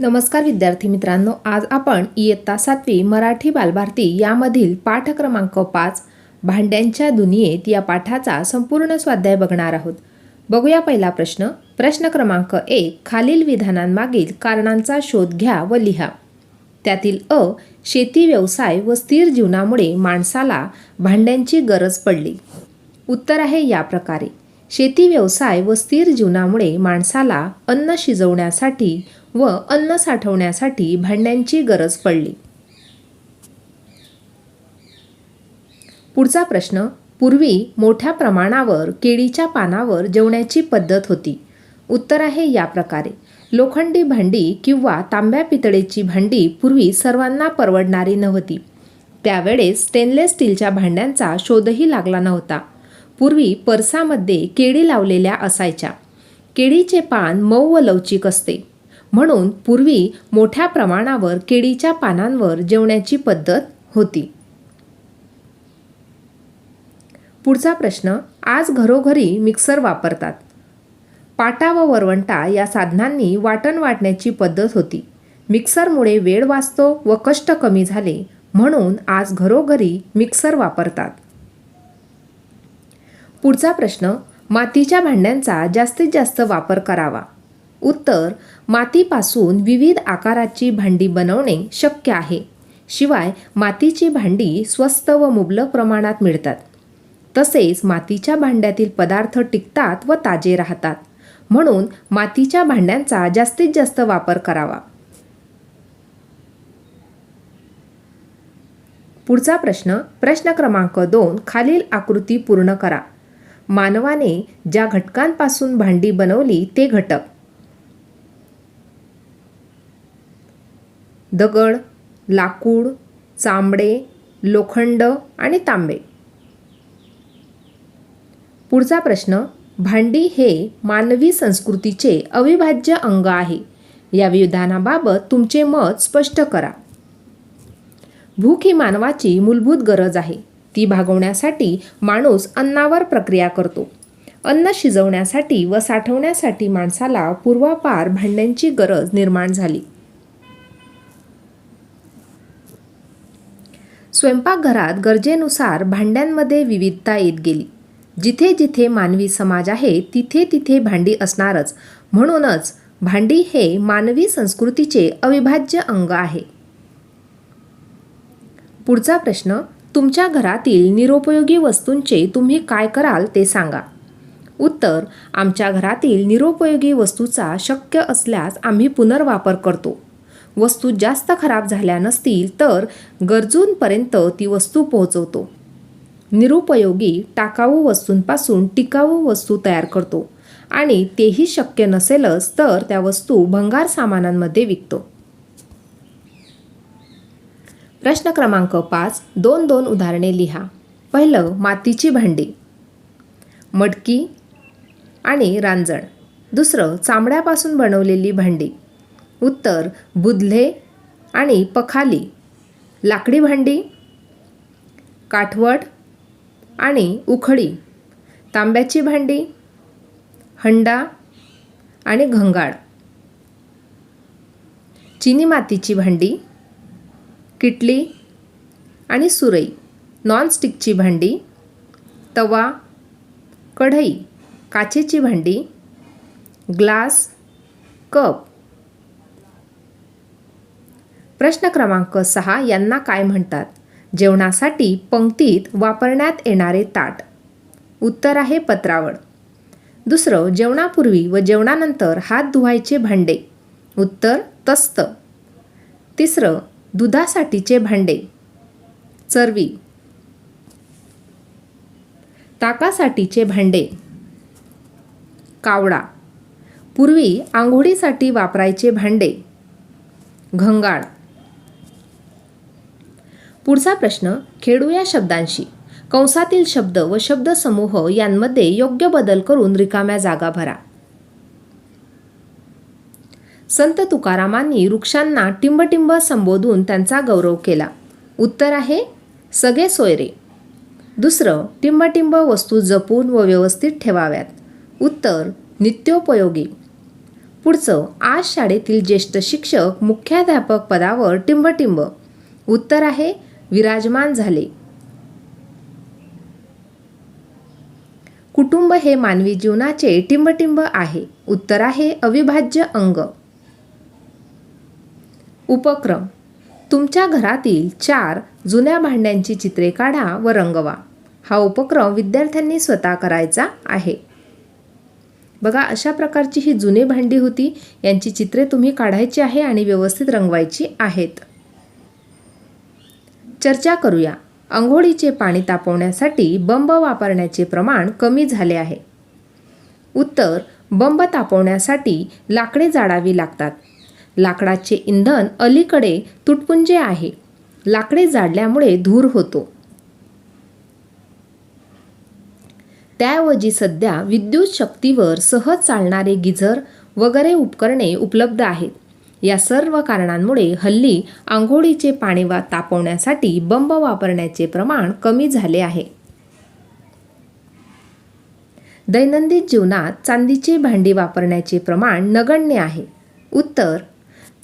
नमस्कार विद्यार्थी मित्रांनो आज आपण इयत्ता सातवी मराठी बालभारती यामधील पाठ क्रमांक पाच भांड्यांच्या दुनियेत या पाठाचा संपूर्ण स्वाध्याय बघणार आहोत. बघूया पहिला प्रश्न. प्रश्न क्रमांक एक खालील विधानांमागील कारणांचा शोध घ्या व लिहा. त्यातील अ शेती व्यवसाय व स्थिर जीवनामुळे माणसाला भांड्यांची गरज पडली. उत्तर आहे या प्रकारे. शेती व्यवसाय व स्थिर जीवनामुळे माणसाला अन्न शिजवण्यासाठी व अन्न साठवण्यासाठी भांड्यांची गरज पडली. पुढचा प्रश्न पूर्वी मोठ्या प्रमाणावर केळीच्या पानावर जेवण्याची पद्धत होती. उत्तर आहे या प्रकारे. लोखंडी भांडी किंवा तांब्या पितळेची भांडी पूर्वी सर्वांना परवडणारी नव्हती. त्यावेळेस स्टेनलेस स्टीलच्या भांड्यांचा शोधही लागला नव्हता. पूर्वी परसामध्ये केळी लावलेल्या असायच्या. केळीचे पान मऊ व लवचिक असते. म्हणून पूर्वी मोठ्या प्रमाणावर केळीच्या पानांवर जेवण्याची पद्धत होती. पुढचा प्रश्न आज घरोघरी मिक्सर वापरतात. पाटा व वरवंटा या साधनांनी वाटण वाटण्याची पद्धत होती. मिक्सरमुळे वेळ वाचतो व कष्ट कमी झाले म्हणून आज घरोघरी मिक्सर वापरतात. पुढचा प्रश्न मातीच्या भांड्यांचा जास्तीत जास्त वापर करावा. उत्तर मातीपासून विविध आकाराची भांडी बनवणे शक्य आहे. शिवाय मातीची भांडी स्वस्त व मुबलक प्रमाणात मिळतात. तसेच मातीच्या भांड्यातील पदार्थ टिकतात व ताजे राहतात. म्हणून मातीच्या भांड्यांचा जास्तीत जास्त वापर करावा. पुढचा प्रश्न प्रश्न क्रमांक दोन खालील आकृती पूर्ण करा. मानवाने ज्या घटकांपासून भांडी बनवली ते घटक. दगड लाकूड चांबडे लोखंड आणि तांबे. पुढचा प्रश्न भांडी हे मानवी संस्कृतीचे अविभाज्य अंग आहे. या विधानाबाबत तुमचे मत स्पष्ट करा. भूक ही मानवाची मूलभूत गरज आहे. ती भागवण्यासाठी माणूस अन्नावर प्रक्रिया करतो. अन्न शिजवण्यासाठी व साठवण्यासाठी माणसाला पूर्वापार भांड्यांची गरज निर्माण झाली. स्वयंपाकघरात गरजेनुसार भांड्यांमध्ये विविधता येत गेली. जिथे जिथे मानवी समाज आहे तिथे तिथे भांडी असणारच. म्हणूनच भांडी हे मानवी संस्कृतीचे अविभाज्य अंग आहे. पुढचा प्रश्न तुमच्या घरातील निरुपयोगी वस्तूंचे तुम्ही काय कराल ते सांगा. उत्तर आमच्या घरातील निरुपयोगी वस्तूचा शक्य असल्यास आम्ही पुनर्वापर करतो. वस्तू जास्त खराब झाल्या नसतील तर गरजूंपर्यंत ती वस्तू पोहोचवतो. निरुपयोगी टाकाऊ वस्तूंपासून टिकाऊ वस्तू तयार करतो आणि तेही शक्य नसेलच तर त्या वस्तू भंगार सामानांमध्ये विकतो. प्रश्न क्रमांक पाच दोन दोन उदाहरणे लिहा. पहिलं मातीची भांडी. मडकी आणि रांजण. दुसरं चामड्यापासून बनवलेली भांडी. उत्तर बुधले आणि पखाली. लाकडी भांडी काठवड आणि उखडी तांब्याची भांडी हंडा आणि घंगाळ. चिनी मातीची भांडी किटली आणि सुरई. नॉनस्टिकची भांडी तवा कढई काचेची भांडी ग्लास कप. प्रश्न क्रमांक सहा यांना काय म्हणतात? जेवणासाठी पंक्तीत वापरण्यात येणारे ताट. उत्तर आहे पत्रावळ. दुसरं जेवणापूर्वी व जेवणानंतर हात धुवायचे भांडे. उत्तर तस्त. तिसरं दुधासाठीचे भांडे. चरवी. ताकासाठीचे भांडे. कावडा पूर्वी आंघोळीसाठी वापरायचे भांडे. घंगाळ. पुढचा प्रश्न खेळू या शब्दांशी. कंसातील शब्द व शब्दसमूह यांमध्ये योग्य बदल करून रिकाम्या जागा भरा. संत तुकारामांनी वृक्षांना टिंबटिंब संबोधून त्यांचा गौरव केला. उत्तर आहे सगळे सोयरे. दुसरं टिंबटिंब वस्तू जपून व व्यवस्थित ठेवाव्यात. उत्तर नित्योपयोगी. पुढचं आज शाळेतील ज्येष्ठ शिक्षक मुख्याध्यापक पदावर टिंबटिंब. उत्तर आहे विराजमान झाले. कुटुंब हे मानवी जीवनाचे टिंबटिंब आहे. उत्तर आहे अविभाज्य अंग. उपक्रम. तुमच्या घरातील चार जुन्या भांड्यांची चित्रे काढा व रंगवा हा उपक्रम विद्यार्थ्यांनी स्वतः करायचा आहे. बघा अशा प्रकारची ही जुनी भांडी होती. यांची चित्रे तुम्ही काढायची आहे आणि व्यवस्थित रंगवायची आहेत. चर्चा करूया. आंघोळीचे पाणी तापवण्यासाठी बंब वापरण्याचे प्रमाण कमी झाले आहे. उत्तर बंब तापवण्यासाठी लाकडे जाळावी लागतात. लाकडाचे इंधन अलीकडे तुटपुंजे आहे. लाकडे जाळल्यामुळे धूर होतो. त्याऐवजी सध्या विद्युत शक्तीवर सहज चालणारे गिझर वगैरे उपकरणे उपलब्ध आहेत. या सर्व कारणांमुळे हल्ली आंघोळीचे पाणी वा तापवण्यासाठी बंब वापरण्याचे प्रमाण कमी झाले आहे. दैनंदिन जीवनात चांदीची भांडी वापरण्याचे प्रमाण नगण्य आहे. उत्तर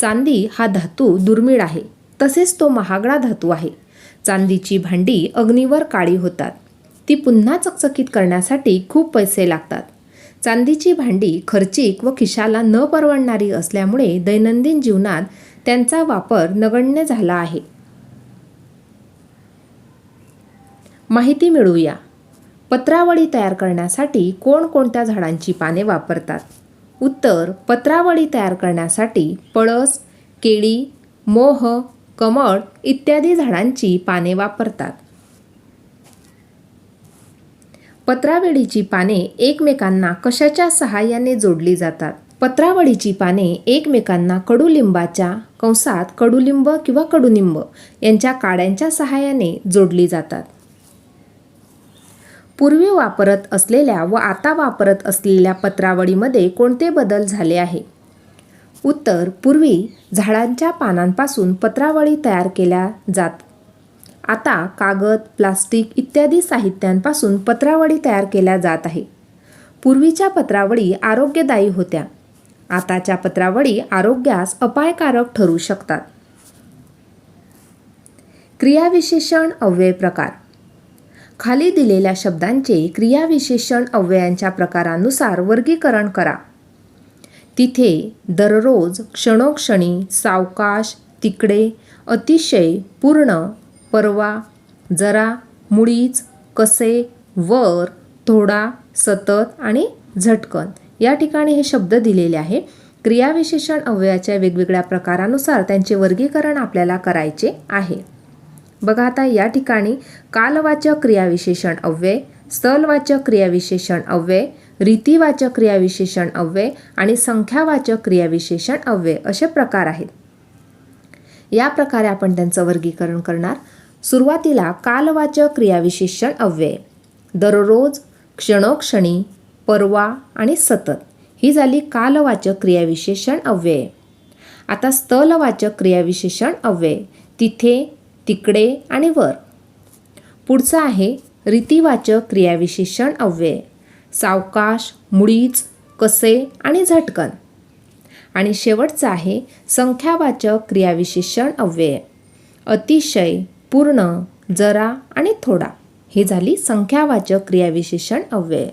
चांदी हा धातू दुर्मिळ आहे. तसेच तो महागडा धातू आहे. चांदीची भांडी अग्नीवर काळी होतात. ती पुन्हा चकचकीत करण्यासाठी खूप पैसे लागतात. चांदीची भांडी खर्चिक व खिशाला न परवडणारी असल्यामुळे दैनंदिन जीवनात त्यांचा वापर नगण्य झाला आहे. माहिती मिळवूया पत्रावळी तयार करण्यासाठी कोणकोणत्या झाडांची पाने वापरतात? उत्तर पत्रावळी तयार करण्यासाठी पळस केळी मोह कमळ इत्यादी झाडांची पाने वापरतात. पत्रावळीची पाने एकमेकांना कशाच्या सहाय्याने जोडली जातात? पत्रावळीची पाने एकमेकांना कडुलिंबाच्या कंसात कडुलिंब किंवा कडुनिंब यांच्या काड्यांच्या सहाय्याने जोडली जातात. पूर्वी वापरत असलेल्या व आता वापरत असलेल्या पत्रावळीमध्ये कोणते बदल झाले आहे? उत्तर पूर्वी झाडांच्या पानांपासून पत्रावळी तयार केल्या जात आता कागद प्लास्टिक इत्यादी साहित्यांपासून पत्रावळी तयार केल्या जात आहे. पूर्वीच्या पत्रावळी आरोग्यदायी होत्या. आताच्या पत्रावळी आरोग्यास अपायकारक ठरू शकतात. क्रियाविशेषण अव्यय प्रकार. खाली दिलेल्या शब्दांचे क्रियाविशेषण अव्ययांच्या प्रकारानुसार वर्गीकरण करा. तिथे दररोज क्षणोक्षणी सावकाश तिकडे अतिशय पूर्ण परवा जरा मुळीच कसे वर थोडा सतत आणि झटकन. या ठिकाणी हे शब्द दिलेले आहे. क्रियाविशेषण अव्ययाच्या वेगवेगळ्या प्रकारानुसार त्यांचे वर्गीकरण आपल्याला करायचे आहे. बघा आता या ठिकाणी कालवाचक क्रियाविशेषण अव्यय स्थलवाचक क्रियाविशेषण अव्यय रीतीवाचक क्रियाविशेषण अव्यय आणि संख्यावाचक क्रियाविशेषण अव्यय असे प्रकार आहेत. या प्रकारे आपण त्यांचं वर्गीकरण करणार. सुरुवातीला कालवाचक क्रियाविशेषण अव्यय. दररोज क्षणोक्षणी परवा आणि सतत ही झाली कालवाचक क्रियाविशेषण अव्यय. आता स्थलवाचक क्रियाविशेषण अव्यय. तिथे तिकडे आणि वर. पुढचं आहे रीतीवाचक क्रियाविशेषण अव्यय. सावकाश मुळीच कसे आणि झटकन. आणि शेवटचं आहे संख्यावाचक क्रियाविशेषण अव्यय. अतिशय पूर्ण जरा आणि थोडा. ही झाली संख्यावाचक क्रियाविशेषण अव्यय.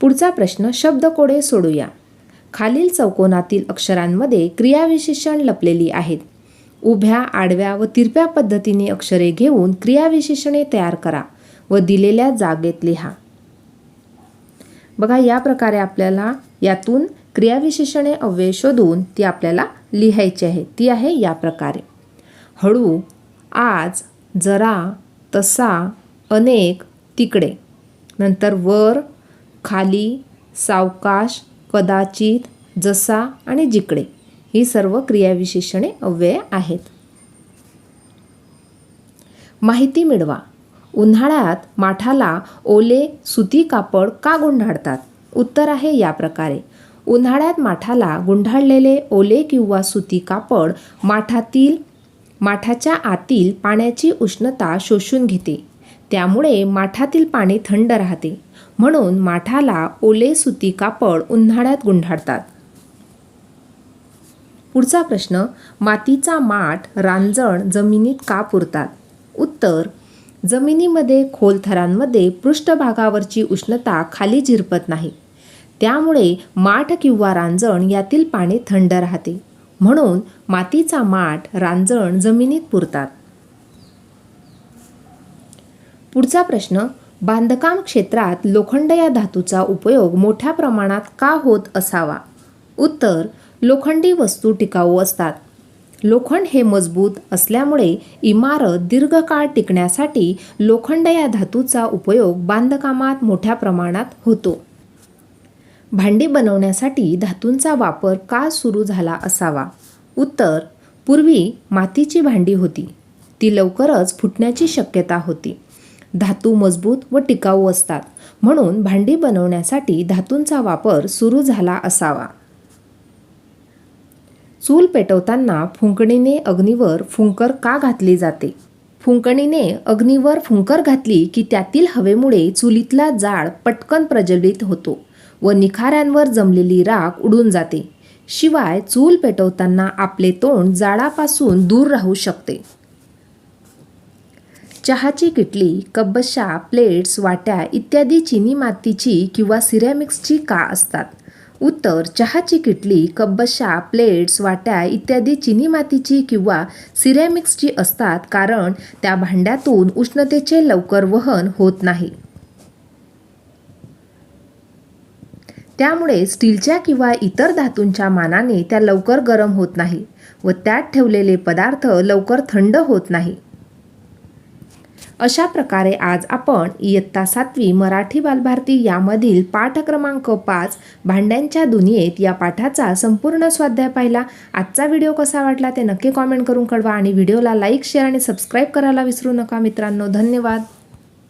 पुढचा प्रश्न शब्दकोडे सोडूया. खालील चौकोनातील अक्षरांमध्ये क्रियाविशेषण लपलेली आहेत. उभ्या आडव्या व तिरप्या पद्धतीने अक्षरे घेऊन क्रियाविशेषणे तयार करा व दिलेल्या जागेत लिहा. बघा या प्रकारे आपल्याला यातून क्रियाविशेषणे अव्यय शोधून ती आपल्याला लिहायची आहे. ती आहे या प्रकारे. हळू आज जरा तसा अनेक तिकडे. नंतर वर खाली सावकाश कदाचित जसा आणि जिकडे. ही सर्व क्रियाविशेषणे अव्यय आहेत. माहिती मिळवा. उन्हाळ्यात माठाला ओले सुती कापड का गुंढाळतात उत्तर आहे या प्रकारे. उन्हाळ्यात माठाला गुंढाळलेले ओले किंवा सुती कापड माठातील माठाच्या आतील पाण्याची उष्णता शोषून घेते. त्यामुळे माठातील पाणी थंड राहते. म्हणून माठाला ओले सुती कापड उन्हाळ्यात गुंढाळतात पुढचा प्रश्न मातीचा माठ रांजण जमिनीत का पुरतात? उत्तर जमिनीमध्ये खोल थरांमध्ये पृष्ठभागावरची उष्णता खाली झिरपत नाही. त्यामुळे माठ किंवा रांजण यातील पाणी थंड राहते. म्हणून मातीचा माठ रांजण जमिनीत पुरतात. पुढचा प्रश्न बांधकाम क्षेत्रात लोखंड या धातूचा उपयोग मोठ्या प्रमाणात का होत असावा? उत्तर लोखंडी वस्तू टिकाऊ असतात. लोखंड हे मजबूत असल्यामुळे इमारत दीर्घकाळ टिकण्यासाठी लोखंड या धातूचा उपयोग बांधकामात मोठ्या प्रमाणात होतो. भांडी बनवण्यासाठी धातूंचा वापर का सुरू झाला असावा? उत्तर पूर्वी मातीची भांडी होती. ती लवकरच फुटण्याची शक्यता होती. धातू मजबूत व टिकाऊ असतात. म्हणून भांडी बनवण्यासाठी धातूंचा वापर सुरू झाला असावा. चूल पेटवताना फुंकणीने अग्नीवर फुंकर का घातली जाते? फुंकणीने अग्नीवर फुंकर घातली की त्यातील हवेमुळे चुलीतला जाळ पटकन प्रज्वलित होतो. व निखाऱ्यांवर जमलेली राख उडून जाते. शिवाय चूल पेटवताना आपले तोंड जाळापासून दूर राहू शकते. चहाची किटली कब्बशा प्लेट्स वाट्या इत्यादी चिनी मातीची किंवा सिरॅमिक्सची का असतात? उत्तर चहाची किटली कब्बशा प्लेट्स वाट्या इत्यादी चिनी मातीची किंवा सिरॅमिक्सची असतात कारण त्या भांड्यातून उष्णतेचे लवकर वहन होत नाही. त्यामुळे स्टीलच्या किंवा इतर धातूंच्या मानाने त्या लवकर गरम होत नाही व त्यात ठेवलेले पदार्थ लवकर थंड होत नाही. अशा प्रकारे आज आपण इयत्ता सातवी मराठी बालभारती यामधील पाठ क्रमांक पाच भांड्यांच्या दुनियेत या पाठाचा संपूर्ण स्वाध्याय पाहिला. आजचा व्हिडिओ कसा वाटला ते नक्की कॉमेंट करून कळवा आणि व्हिडिओला लाईक शेअर आणि सबस्क्राईब करायला विसरू नका मित्रांनो. धन्यवाद.